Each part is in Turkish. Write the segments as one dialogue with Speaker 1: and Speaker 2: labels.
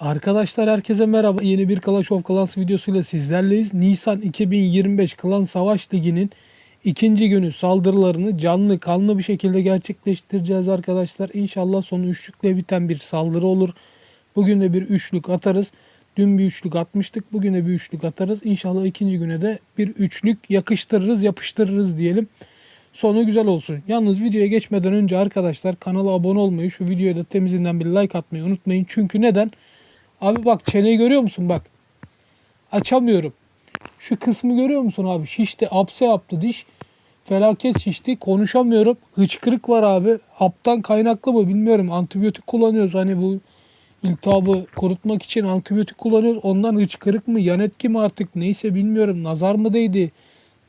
Speaker 1: Arkadaşlar herkese merhaba. Yeni bir Clash of Clans videosuyla sizlerleyiz. Nisan 2025 Klan Savaş Ligi'nin ikinci günü saldırılarını canlı kanlı bir şekilde gerçekleştireceğiz arkadaşlar. İnşallah sonu üçlükle biten bir saldırı olur. Bugün de bir üçlük atarız. Dün bir üçlük atmıştık. Bugün de bir üçlük atarız. İnşallah ikinci güne de bir üçlük yakıştırırız, yapıştırırız diyelim. Sonu güzel olsun. Yalnız videoya geçmeden önce arkadaşlar kanala abone olmayı, şu videoya da temizinden bir like atmayı unutmayın. Çünkü neden? Abi bak çeneyi görüyor musun bak. Açamıyorum. Şu kısmı görüyor musun abi? Şişti, apse yaptı diş. Felaket şişti. Konuşamıyorum. Hıçkırık var abi. Haptan kaynaklı mı bilmiyorum. Antibiyotik kullanıyoruz. Hani bu iltihabı kurutmak için antibiyotik kullanıyoruz. Ondan hıçkırık mı, yan etki mi artık neyse bilmiyorum. Nazar mı değdi?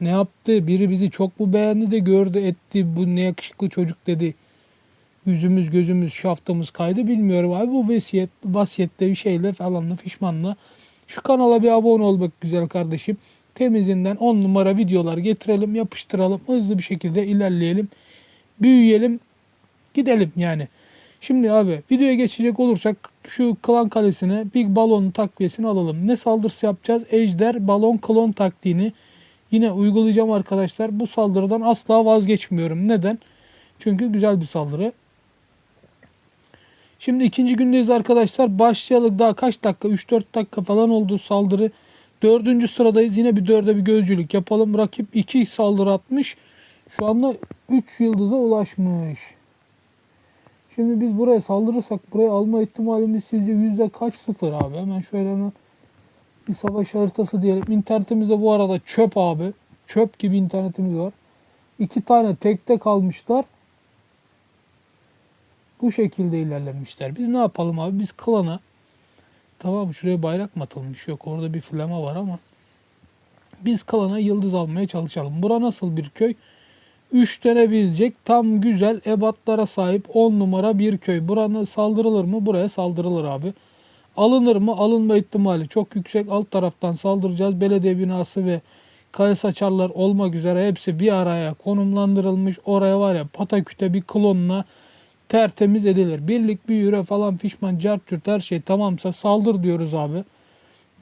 Speaker 1: Ne yaptı? Biri bizi çok mu beğendi de gördü etti. Bu ne yakışıklı çocuk dedi yüzümüz gözümüz şaftımız kaydı. Bilmiyorum abi bu vasiyet vasiyette bir şeyle falanla fişmanla şu kanala bir abone ol bak güzel kardeşim. Temizinden 10 numara videolar getirelim yapıştıralım. Hızlı bir şekilde ilerleyelim. Büyüyelim. Gidelim yani. Şimdi abi videoya geçecek olursak şu klan kalesine bir balon takviyesini alalım. Ne saldırısı yapacağız? Ejder balon klon taktiğini yine uygulayacağım arkadaşlar. Bu saldırıdan asla vazgeçmiyorum. Neden? Çünkü güzel bir saldırı. Şimdi ikinci gündeyiz arkadaşlar. Başlayalım daha kaç dakika? 3-4 dakika falan oldu saldırı. Dördüncü sıradayız. Yine bir dörde bir gözcülük yapalım. Rakip 2 saldırı atmış. Şu anda 3 yıldıza ulaşmış. Şimdi biz buraya saldırırsak buraya alma ihtimalimiz sizce yüzde kaç sıfır abi? Hemen şöyle hemen bir savaş haritası diyelim. İnternetimiz de bu arada çöp abi. Çöp gibi internetimiz var. İki tane tekte kalmışlar. Bu şekilde ilerlemişler. Biz ne yapalım abi? Biz klana tamam şuraya bayrak mı atılmış? Yok orada bir flama var ama biz klana yıldız almaya çalışalım. Bura nasıl bir köy? Üçlenebilecek tam güzel ebatlara sahip 10 numara bir köy. Buranın saldırılır mı? Buraya saldırılır abi. Alınır mı? Alınma ihtimali çok yüksek. Alt taraftan saldıracağız. Belediye binası ve kaya saçarlar olmak üzere hepsi bir araya konumlandırılmış. Oraya var ya pataküte bir klonla tertemiz edilir. Birlik bir yüre falan pişman cartürt her şey tamamsa saldır diyoruz abi.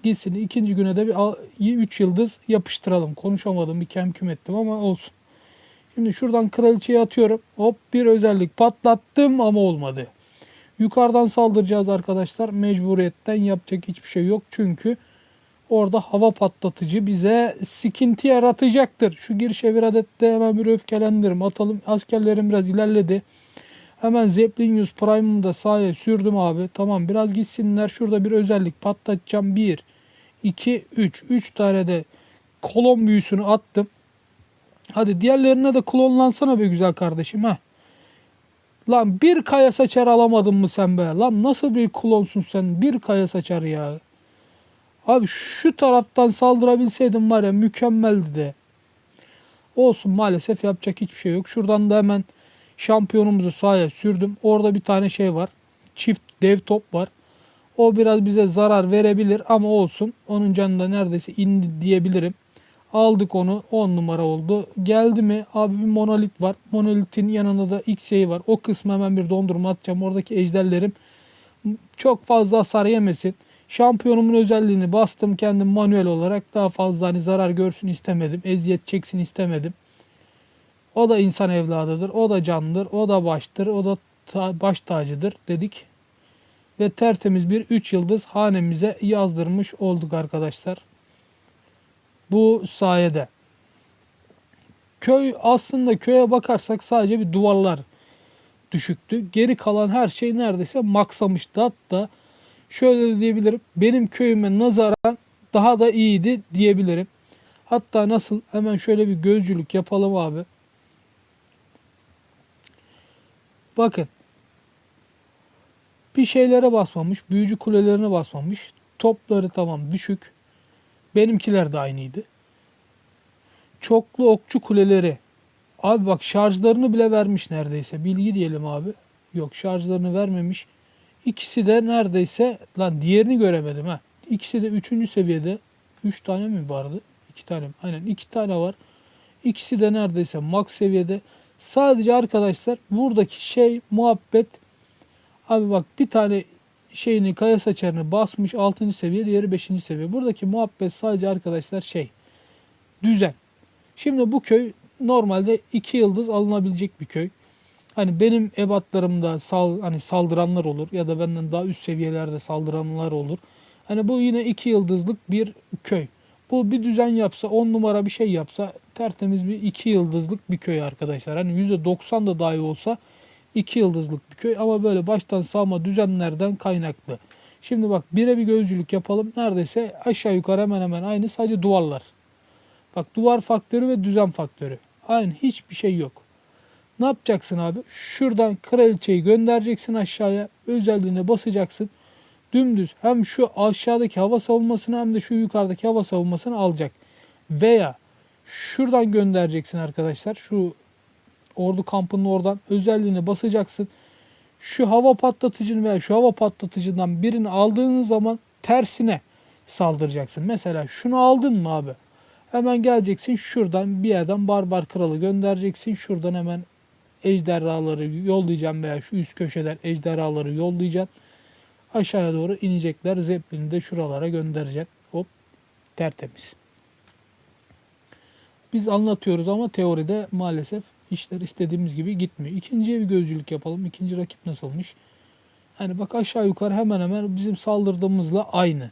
Speaker 1: Gitsin ikinci güne de bir 3 yıldız yapıştıralım. Konuşamadım bir kemküm ettim ama olsun. Şimdi şuradan kraliçeyi atıyorum. Hop bir özellik patlattım ama olmadı. Yukarıdan saldıracağız arkadaşlar. Mecburiyetten yapacak hiçbir şey yok. Çünkü orada hava patlatıcı bize sıkıntı yaratacaktır. Şu girişe bir adet de hemen bir öfkelendirim. Atalım. Askerlerim biraz ilerledi. Hemen Zeppelinius Prime'ımı da sahaya sürdüm abi. Tamam biraz gitsinler. Şurada bir özellik patlatacağım. 1, 2, 3. 3 tane de kolon büyüsünü attım. Hadi diğerlerine de klonlansana be güzel kardeşim ha. Lan bir kaya saçar alamadın mı sen be? Lan nasıl bir klonsun sen? Bir kaya saçar ya. Abi şu taraftan saldırabilseydim var ya mükemmeldi de. Olsun maalesef yapacak hiçbir şey yok. Şuradan da hemen şampiyonumuzu sahaya sürdüm. Orada bir tane şey var. Çift dev top var. O biraz bize zarar verebilir ama olsun. Onun canı da neredeyse indi diyebilirim. Aldık onu. 10 numara oldu. Geldi mi? Abi bir monolit var. Monolitin yanında da X'yi var. O kısmı hemen bir dondurma atacağım. Oradaki ejderlerim çok fazla hasar yemesin. Şampiyonumun özelliğini bastım kendim manuel olarak. Daha fazla hani zarar görsün istemedim. Eziyet çeksin istemedim. O da insan evladıdır. O da candır. O da baştır. O da ta- baş tacıdır dedik. Ve tertemiz bir 3 yıldız hanemize yazdırmış olduk arkadaşlar. Bu sayede. Köy aslında köye bakarsak sadece bir duvarlar düşüktü. Geri kalan her şey neredeyse maksamıştı. Hatta şöyle diyebilirim. Benim köyüme nazaran daha da iyiydi diyebilirim. Hatta nasıl hemen şöyle bir gözcülük yapalım abi. Bakın. Bir şeylere basmamış. Büyücü kulelerine basmamış. Topları tamam düşük. Benimkiler de aynıydı. Çoklu okçu kuleleri. Abi bak şarjlarını bile vermiş neredeyse. Bilgi diyelim abi. Yok şarjlarını vermemiş. İkisi de neredeyse lan diğerini göremedim ha. İkisi de üçüncü seviyede. Üç tane mi vardı? İki tane mi? Aynen iki tane var. İkisi de neredeyse max seviyede. Sadece arkadaşlar buradaki şey muhabbet. Abi bak bir tane şeyini kaya saçarını basmış 6. seviye diğeri 5. seviye. Buradaki muhabbet sadece arkadaşlar şey düzen. Şimdi bu köy normalde 2 yıldız alınabilecek bir köy. Hani benim ebatlarımda sal, hani saldıranlar olur ya da benden daha üst seviyelerde saldıranlar olur. Hani bu yine 2 yıldızlık bir köy. Bu bir düzen yapsa 10 numara bir şey yapsa tertemiz bir 2 yıldızlık bir köy arkadaşlar. Hani %90 da dahi olsa 2 yıldızlık bir köy ama böyle baştan sağma düzenlerden kaynaklı. Şimdi bak bire bir gözcülük yapalım. Neredeyse aşağı yukarı hemen hemen aynı sadece duvarlar. Bak duvar faktörü ve düzen faktörü. Aynı hiçbir şey yok. Ne yapacaksın abi? Şuradan kraliçeyi göndereceksin aşağıya. Özelliğine basacaksın. Dümdüz hem şu aşağıdaki hava savunmasını hem de şu yukarıdaki hava savunmasını alacak. Veya şuradan göndereceksin arkadaşlar. Şu ordu kampının oradan özelliğine basacaksın. Şu hava patlatıcını veya şu hava patlatıcından birini aldığınız zaman tersine saldıracaksın. Mesela şunu aldın mı abi? Hemen geleceksin şuradan bir yerden barbar kralı göndereceksin. Şuradan hemen ejderhaları yollayacağım veya şu üst köşeden ejderhaları yollayacaksın. Aşağıya doğru inecekler. Zeppelin'i de şuralara göndereceksin. Hop tertemiz. Biz anlatıyoruz ama teoride maalesef işler istediğimiz gibi gitmiyor. İkinciye bir gözcülük yapalım. İkinci rakip nasılmış? Hani bak aşağı yukarı hemen hemen bizim saldırdığımızla aynı.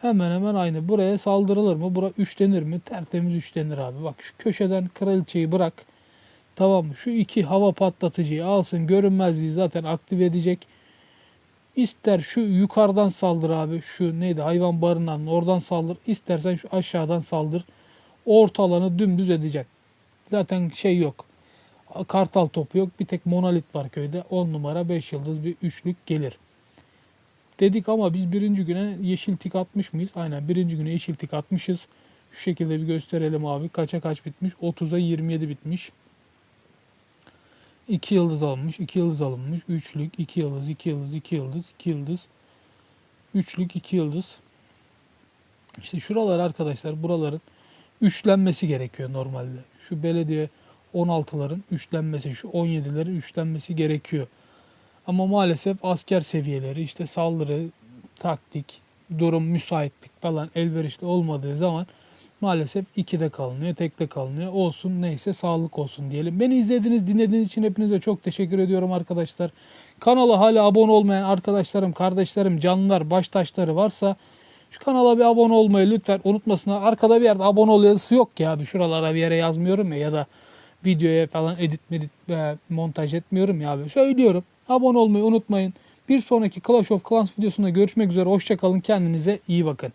Speaker 1: Hemen hemen aynı. Buraya saldırılır mı? Bura üçlenir mi? Tertemiz üçlenir abi. Bak şu köşeden kraliçeyi bırak. Tamam? Şu iki hava patlatıcıyı alsın. Görünmezliği zaten aktive edecek. İster şu yukarıdan saldır abi. Şu neydi? Hayvan barınağının oradan saldır. İstersen şu aşağıdan saldır. Orta alanı dümdüz edecek. Zaten şey yok. Kartal topu yok. Bir tek monolit var köyde. 10 numara 5 yıldız bir üçlük gelir. Dedik ama biz birinci güne yeşil tik atmış mıyız? Aynen birinci güne yeşil tik atmışız. Şu şekilde bir gösterelim abi. Kaça kaç bitmiş? 30'a 27 bitmiş. 2 yıldız alınmış, 2 yıldız alınmış, üçlük, 2 yıldız, 2 yıldız, 2 yıldız, 2 yıldız, üçlük, 2 yıldız. İşte şuralar arkadaşlar buraların üçlenmesi gerekiyor normalde. Şu belediye 16'ların üçlenmesi, şu 17'lerin üçlenmesi gerekiyor. Ama maalesef asker seviyeleri işte saldırı, taktik, durum, müsaitlik falan elverişli olmadığı zaman maalesef 2'de kalınıyor, tekte kalınıyor. Olsun neyse sağlık olsun diyelim. Beni izlediğiniz, dinlediğiniz için hepinize çok teşekkür ediyorum arkadaşlar. Kanala hala abone olmayan arkadaşlarım, kardeşlerim, canlılar, baştaşları varsa şu kanala bir abone olmayı lütfen unutmasınlar. Arkada bir yerde abone ol yazısı yok ya abi. Şuralara bir yere yazmıyorum ya ya da videoya falan edit medit e, montaj etmiyorum ya abi. Söylüyorum. Abone olmayı unutmayın. Bir sonraki Clash of Clans videosunda görüşmek üzere. Hoşçakalın. Kendinize iyi bakın.